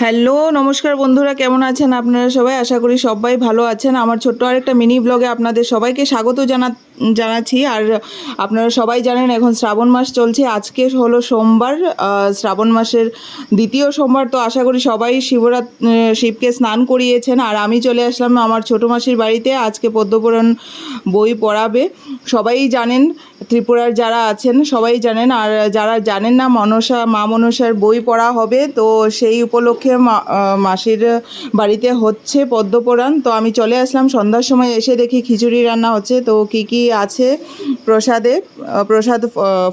Hello, নমস্কার বন্ধুরা, কেমন আছেন আপনারা সবাই? আশা করি সবাই ভালো আছেন। আমার ছোট্ট আরেকটা মিনি ব্লগে আপনাদের সবাইকে স্বাগত জানা জানাচ্ছি। আর আপনারা সবাই জানেন, এখন শ্রাবণ মাস চলছে। আজকে হলো সোমবার শ্রাবণ মাসের দ্বিতীয় সোমবার। তো আশা করি সবাই শিবরাত শিবকে স্নান করিয়েছেন। আর আমি চলে আসলাম আমার ছোটো মাসির বাড়িতে। আজকে পদ্মপুরাণ বই পড়াবে। সবাই জানেন, ত্রিপুরার যারা আছেন, সবাই জানেন। আর যারা জানেন না, মনসা, মা মনসার বই পড়া হবে। তো সেই উপলক্ষে মাসির বাড়িতে হচ্ছে পদ্মপুরাণ। তো আমি চলে আসলাম। সন্ধ্যার সময় এসে দেখি খিচুড়ি রান্না হচ্ছে। তো কি কি আছে, প্রসাদে প্রসাদ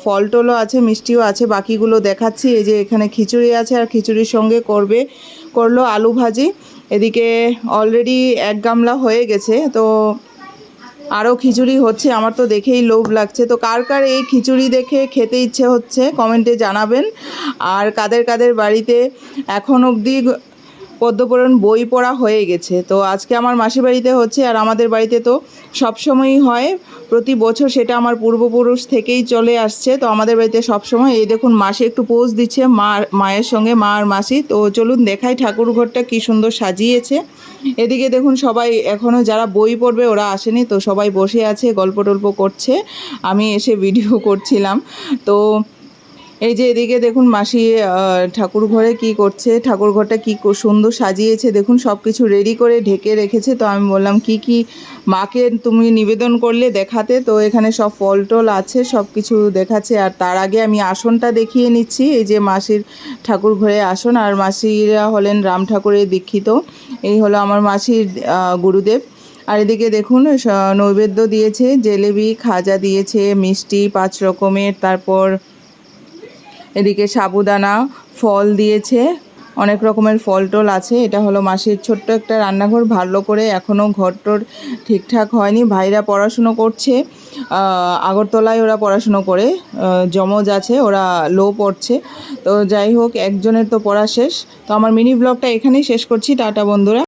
ফল টলও আছে, মিষ্টিও আছে, বাকিগুলো দেখাচ্ছি। এই যে এখানে খিচুড়ি আছে আর খিচুড়ির সঙ্গে করবে, করল আলু ভাজি। এদিকে অলরেডি এক গামলা হয়ে গেছে, তো আরও খিচুড়ি হচ্ছে, আমার তো দেখেই লোভ লাগছে। তো কার কার এই খিচুড়ি দেখে খেতে ইচ্ছে হচ্ছে কমেন্টে জানাবেন। আর কাদের কাদের বাড়িতে এখন অবধি পদ্মপুরাণ বই পড়া হয়ে গেছে। তো আজকে আমার মাসির বাড়িতে হচ্ছে আর আমাদের বাড়িতে তো সবসময়ই হয়। প্রতি বছর সেটা আমার পূর্বপুরুষ থেকেই চলে আসছে। তো আমাদের বাড়িতে সবসময় এই দেখুন মাসি একটু পোজ দিচ্ছে মা মায়ের সঙ্গে, মা আর মাসি। তো চলুন দেখাই ঠাকুর ঘরটা কী সুন্দর সাজিয়েছে। এদিকে দেখুন সবাই এখনও যারা বই পড়বে ওরা আসেনি, তো সবাই বসে আছে, গল্প টল্প করছে। আমি এসে ভিডিও করছিলাম। তো এই যে এদিকে দেখুন মাসি ঠাকুর ঘরে কি করছে ঠাকুর ঘরটা কি কো- সুন্দর সাজিয়েছে, দেখুন সব কিছু রেডি করে ঢেকে রেখেছে। তো আমি বললাম, কি কি মাকে তুমি নিবেদন করলে দেখাতে? তো এখানে সব ফল টল আছে সব কিছু দেখাচ্ছে। আর তার আগে আমি আসনটা দেখিয়ে নিচ্ছি। এই যে মাসির ঠাকুর ঘরে আসন, আর মাসিরা হলেন রাম ঠাকুরের দীক্ষিত। এই হলো আমার মাসির গুরুদেব। আর এদিকে দেখুন নৈবেদ্য দিয়েছে, জেলেবি, খাজা দিয়েছে, মিষ্টি, পাঁচ রকমের, তারপর এদিকে সাবুদানা ফল দিয়েছে। অনেক রকমের ফল টল আছে। এটা হলো মাসির ছোট্ট একটা রান্নাঘর। ভালো করে এখনও ঘরটর ঠিকঠাক হয়নি। ভাইরা পড়াশুনো করছে। আগরতলায় ওরা পড়াশুনো করে। যমজ আছে, ওরা লো পড়ছে। তো যাই হোক, একজনের তো পড়া শেষ। তো আমার মিনি ব্লগটা এখানেই শেষ করছি। টাটা বন্ধুরা।